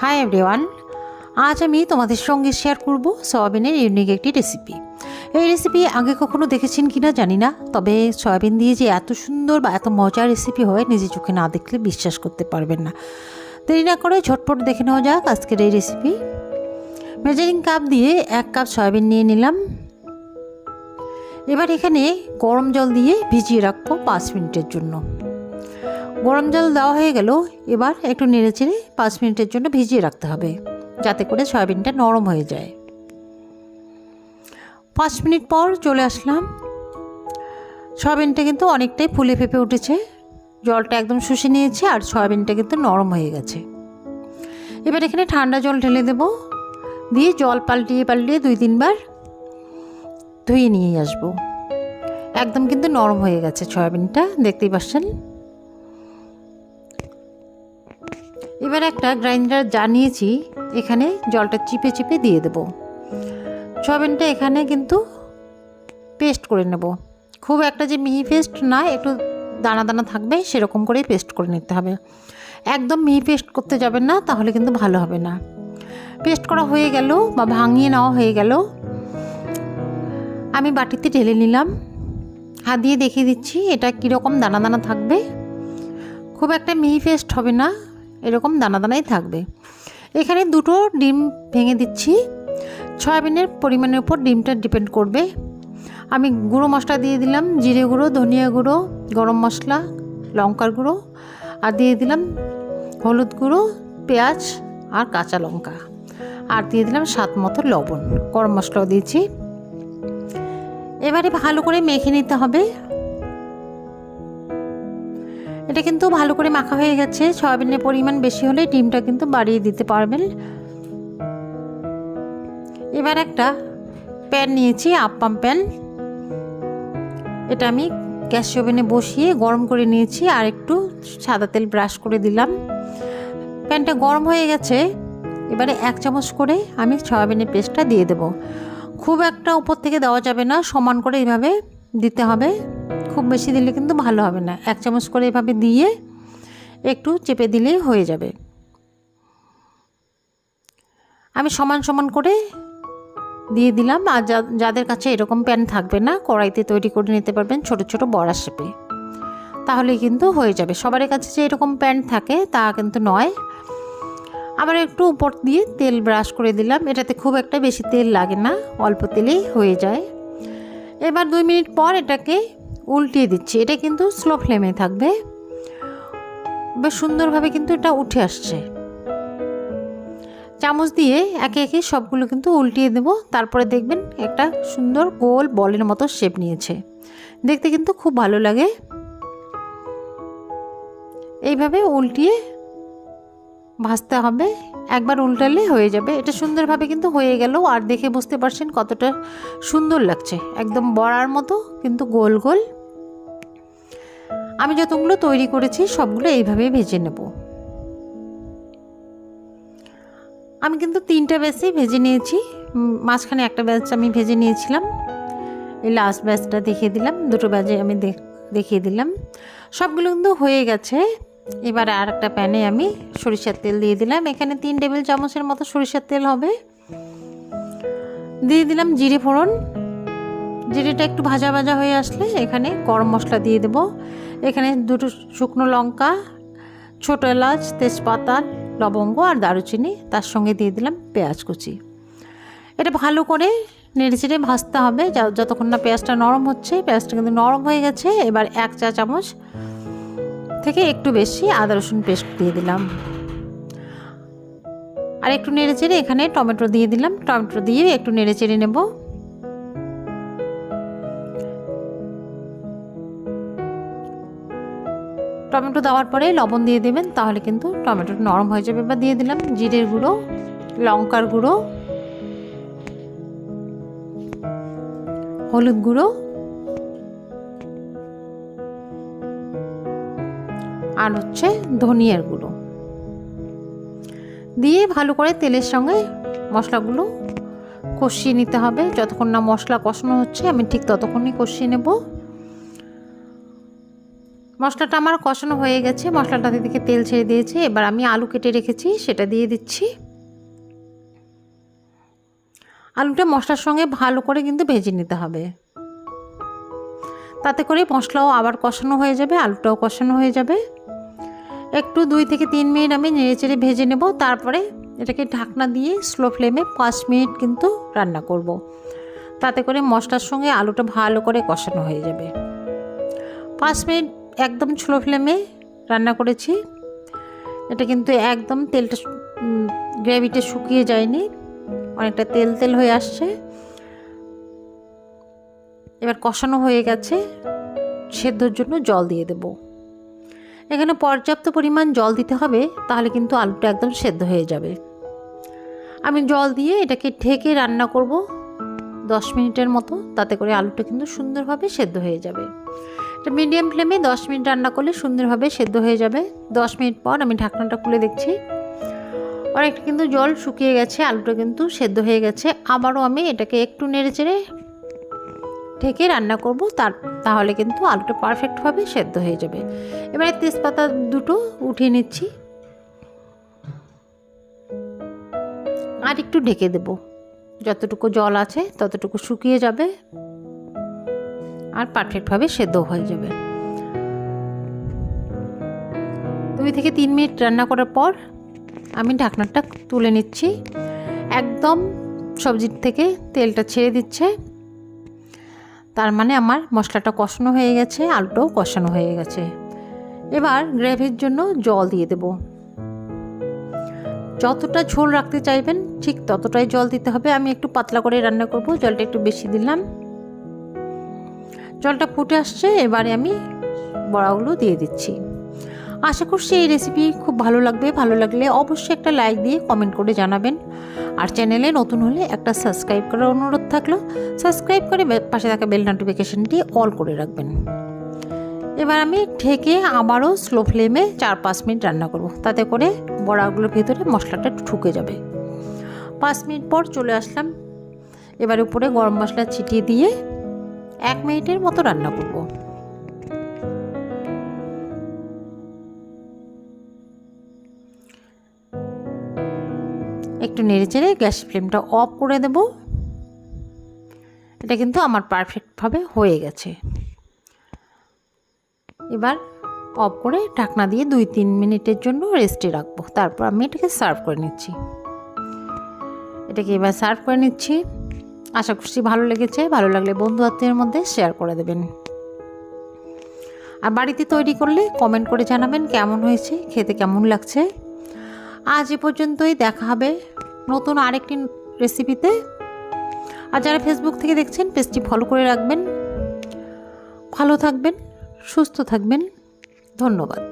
Hi everyone আজ আমি তোমাদের সঙ্গে শেয়ার করব সয়াবিনের ইউনিক একটি রেসিপি এই রেসিপি আগে কখনো দেখেছেন কি না জানি না, তবে সয়াবিন দিয়ে যে এত সুন্দর বা এত মজার রেসিপি হয় নিজে চোখে না দেখলে বিশ্বাস করতে পারবেন না। দেরি না করে ঝটপট দেখে নেওয়া যাক আজকের এই রেসিপি মেজারিং কাপ দিয়ে এক কাপ সয়াবিন নিয়ে নিলাম। এবার এখানে গরম জল দিয়ে ভিজিয়ে রাখব পাঁচ মিনিটের জন্য। গরম জল দেওয়া হয়ে গেল, এবার একটু নেড়ে চেড়ে পাঁচ মিনিটের জন্য ভিজিয়ে রাখতে হবে, যাতে করে সয়াবিনটা নরম হয়ে যায়। পাঁচ মিনিট পর চলে আসলাম। সয়াবিনটা কিন্তু অনেকটাই ফুলে ফেপে উঠেছে, জলটা একদম শুষে নিয়েছে আর সয়াবিনটা কিন্তু নরম হয়ে গেছে। এবার এখানে ঠান্ডা জল ঢেলে দেব, দিয়ে জল পাল্টিয়ে পাল্টিয়ে দুই তিনবার ধুয়ে নিয়ে আসব। একদম কিন্তু নরম হয়ে গেছে সয়াবিনটা, দেখতেই পাচ্ছেন? এবার একটা গ্রাইন্ডার জানিয়েছি এখানে জলটা চিপে চিপে দিয়ে দেবো। সয়াবিনটা এখানে কিন্তু পেস্ট করে নেব। খুব একটা যে মিহি পেস্ট না, একটু দানা দানা থাকবে, সেরকম করেই পেস্ট করে নিতে হবে। একদম মিহি পেস্ট করতে যাবেন না, তাহলে কিন্তু ভালো হবে না। পেস্ট করা হয়ে গেল বা ভাঙিয়ে নেওয়া হয়ে গেল। আমি বাটিতে ঢেলে নিলাম। হাত দিয়ে দেখিয়ে দিচ্ছি, এটা কীরকম দানা দানা থাকবে। খুব একটা মিহি পেস্ট হবে না। এরকম দানা দানাই থাকবে। এখানে দুটো ডিম ভেঙে দিচ্ছি। সয়াবিনের পরিমাণের উপর ডিমটা ডিপেন্ড করবে। আমি গুঁড়ো মশলা দিয়ে দিলাম, জিরে গুঁড়ো, ধনিয়া গুঁড়ো, গরম মশলা, লঙ্কার গুঁড়ো, আর দিয়ে দিলাম হলুদ গুঁড়ো, পেঁয়াজ আর কাঁচা লঙ্কা। আর দিয়ে দিলাম স্বাদ মতো লবণ। গরম মশলাও দিয়েছি। এবারে ভালো করে মেখে নিতে হবে। এটা কিন্তু ভালো করে মাখা হয়ে গেছে। সয়াবিনের পরিমাণ বেশি হলে ডিমটা কিন্তু বাড়িয়ে দিতে পারবেন। এবার একটা প্যান নিয়েছি আপ্পাম প্যান। এটা আমি গ্যাস ওভেনে বসিয়ে গরম করে নিয়েছি আর একটু সাদা তেল ব্রাশ করে দিলাম। প্যানটা গরম হয়ে গেছে, এবারে এক চামচ করে আমি সয়াবিনের পেস্টটা দিয়ে দেব। খুব একটা উপর থেকে দেওয়া যাবে না, সমান করে এইভাবে দিতে হবে। খুব বেশি দিলে কিন্তু ভালো হবে না। এক চামচ করে এভাবে দিয়ে একটু চেপে দিলেই হয়ে যাবে। আমি সমান সমান করে দিয়ে দিলাম। আর যাদের কাছে এরকম প্যান থাকবে না, কড়াইতে তৈরি করে নিতে পারবেন ছোট ছোট বড়া শেপে। তাহলে কিন্তু হয়ে যাবে। সবার কাছে যে এরকম প্যান থাকে, তা কিন্তু নয়। আবার একটু উপর দিয়ে তেল ব্রাশ করে দিলাম। এটাতে খুব একটা বেশি তেল লাগে না, অল্প তেলেই হয়ে যায়। এবার দুই মিনিট পর এটাকে উল্টিয়ে দিচ্ছি। এটা কিন্তু স্লো ফ্লেমে থাকবে। বেশ সুন্দরভাবে কিন্তু এটা উঠে আসছে। চামচ দিয়ে একে একে সবগুলো কিন্তু উল্টিয়ে দেব। তারপরে দেখবেন একটা সুন্দর গোল বলের মতো শেপ নিয়েছে। দেখতে কিন্তু খুব ভালো লাগে। এইভাবে উল্টিয়ে ভাজতে হবে। একবার উল্টালে হয়ে যাবে। এটা সুন্দরভাবে কিন্তু হয়ে গেল আর দেখে বুঝতে পারছেন কতটা সুন্দর লাগছে। একদম বড়ার মতো, কিন্তু গোল গোল। আমি যতগুলো তৈরি করেছি, সবগুলো এইভাবে ভেজে নেব। আমি কিন্তু তিনটা ব্যাচই ভেজে নিয়েছি। মাঝখানে একটা ব্যাচ আমি ভেজে নিয়েছিলাম। এই লাস্ট ব্যাচটা দেখিয়ে দিলাম। দুটো ব্যাচে আমি দেখিয়ে দিলাম। সবগুলো কিন্তু হয়ে গেছে। এবার আর একটা প্যানে আমি সরিষার তেল দিয়ে দিলাম। এখানে তিন টেবিল চামচের মতো সরিষার তেল হবে। দিয়ে দিলাম জিরে ফোড়ন। জিরেটা একটু ভাজা ভাজা হয়ে আসলে এখানে গরম মশলা দিয়ে দেব। এখানে দুটো শুকনো লঙ্কা, ছোটো এলাচ, তেজপাতা, লবঙ্গ আর দারুচিনি, তার সঙ্গে দিয়ে দিলাম পেঁয়াজ কুচি। এটা ভালো করে নেড়ে চেড়ে ভাজতে হবে। যতক্ষণ না পেঁয়াজটা নরম হচ্ছে, পেঁয়াজটা কিন্তু নরম হয়ে গেছে। এবার এক চা চামচ থেকে একটু বেশি আদা রসুন পেস্ট দিয়ে দিলাম। আর একটু নেড়ে চেড়ে এখানে টমেটো দিয়ে দিলাম। টমেটো দিয়ে একটু নেড়ে চেড়ে নেব। টমেটো দেওয়ার পরে লবণ দিয়ে দেবেন, তাহলে কিন্তু টমেটো নরম হয়ে যাবে। বা দিয়ে দিলাম জিরের গুঁড়ো, লঙ্কার গুঁড়ো, হলুদ গুঁড়ো আর হচ্ছে ধনিয়ার গুঁড়ো। দিয়ে ভালো করে তেলের সঙ্গে মশলাগুলো কষিয়ে নিতে হবে। যতক্ষণ না মশলা কষানো হচ্ছে, আমি ঠিক ততক্ষণই কষিয়ে নেব। মশলাটা আমার কষানো হয়ে গেছে। মশলাটা থেকে তেল ছেড়ে দিয়েছে। এবার আমি আলু কেটে রেখেছি, সেটা দিয়ে দিচ্ছি। আলুটা মশলার সঙ্গে ভালো করে কিন্তু ভেজে নিতে হবে। তাতে করে মশলাও আবার কষানো হয়ে যাবে, আলুটাও কষানো হয়ে যাবে। একটু দুই থেকে তিন মিনিট আমি নেড়ে চেড়ে ভেজে নেব, তারপরে এটাকে ঢাকনা দিয়ে স্লো ফ্লেমে পাঁচ মিনিট কিন্তু রান্না করব। তাতে করে মশলার সঙ্গে আলুটা ভালো করে কষানো হয়ে যাবে। পাঁচ মিনিট একদম স্লো ফ্লেমে রান্না করেছি। এটা কিন্তু একদম তেলটা গ্রেভিটা শুকিয়ে যায়নি, অনেকটা তেল তেল হয়ে আসছে। এবার কষানো হয়ে গেছে, সেদ্ধর জন্য জল দিয়ে দেব। এখানে পর্যাপ্ত পরিমাণ জল দিতে হবে, তাহলে কিন্তু আলুটা একদম সেদ্ধ হয়ে যাবে। আমি জল দিয়ে এটাকে ঢেকে রান্না করব দশ মিনিটের মতো, তাতে করে আলুটা কিন্তু সুন্দরভাবে সেদ্ধ হয়ে যাবে। এটা মিডিয়াম ফ্লেমে দশ মিনিট রান্না করলে সুন্দরভাবে সেদ্ধ হয়ে যাবে। দশ মিনিট পর আমি ঢাকনাটা খুলে দেখছি। অনেকটা কিন্তু জল শুকিয়ে গেছে, আলুটা কিন্তু সেদ্ধ হয়ে গেছে। আবারও আমি এটাকে একটু নেড়ে চেড়ে ঢেকে রান্না করব, তার, তাহলে কিন্তু আলুটা পারফেক্টভাবে সেদ্ধ হয়ে যাবে। এবারে তেজপাতা দুটো উঠিয়ে নিচ্ছি। আর একটু ঢেকে দেব। যতটুকু জল আছে, ততটুকু শুকিয়ে যাবে আর পারফেক্টভাবে সেদ্ধ হয়ে যাবে। দুই থেকে তিন মিনিট রান্না করার পর আমি ঢাকনাটা তুলে নিচ্ছি। একদম সবজির থেকে তেলটা ছেড়ে দিচ্ছে। তার মানে আমার মশলাটা কষানো হয়ে গেছে, আলুটাও কষানো হয়ে গেছে। এবার গ্রেভির জন্য জল দিয়ে দেব। যতটা ঝোল রাখতে চাইবেন, ঠিক ততটাই জল দিতে হবে। আমি একটু পাতলা করে রান্না করব, জলটা একটু বেশি দিলাম। জলটা ফুটে আসছে, এবারে আমি বড়াগুলো দিয়ে দিচ্ছি। আশা করছি এই রেসিপি খুব ভালো লাগবে। ভালো লাগলে অবশ্যই একটা লাইক দিয়ে কমেন্ট করে জানাবেন। আর চ্যানেলে নতুন হলে একটা সাবস্ক্রাইব করার অনুরোধ থাকল। সাবস্ক্রাইব করে পাশে থাকা বেল নোটিফিকেশানটি অল করে রাখবেন। এবার আমি ঢেকে আবারও স্লো ফ্লেমে চার পাঁচ মিনিট রান্না করব। তাতে করে বড়াগুলোর ভেতরে মশলাটা ঠুকে যাবে। পাঁচ মিনিট পর চলে আসলাম। এবার উপরে গরম মশলা ছিটিয়ে দিয়ে এক মিনিটের মতো রান্না করব। একটু নেড়ে চেড়ে গ্যাস ফ্লেমটা অফ করে দেব। এটা কিন্তু আমার পারফেক্টভাবে হয়ে গেছে। এবার অফ করে ঢাকনা দিয়ে দুই তিন মিনিটের জন্য রেস্টে রাখব। তারপর আমি এটাকে সার্ভ করে নিচ্ছি। এটাকে এবার সার্ভ করে নিচ্ছি। আশা করছি ভালো লেগেছে। ভালো লাগলে বন্ধু আত্মীয়ের মধ্যে শেয়ার করে দেবেন। আর বাড়িতে তৈরি করলে কমেন্ট করে জানাবেন কেমন হয়েছে, খেতে কেমন লাগছে। আজ এ পর্যন্তই, দেখা হবে নতুন আরেকটি রেসিপিতে আর যারা ফেসবুক থেকে দেখছেন পেজটি ফলো করে রাখবেন। ভালো থাকবেন, সুস্থ থাকবেন। ধন্যবাদ।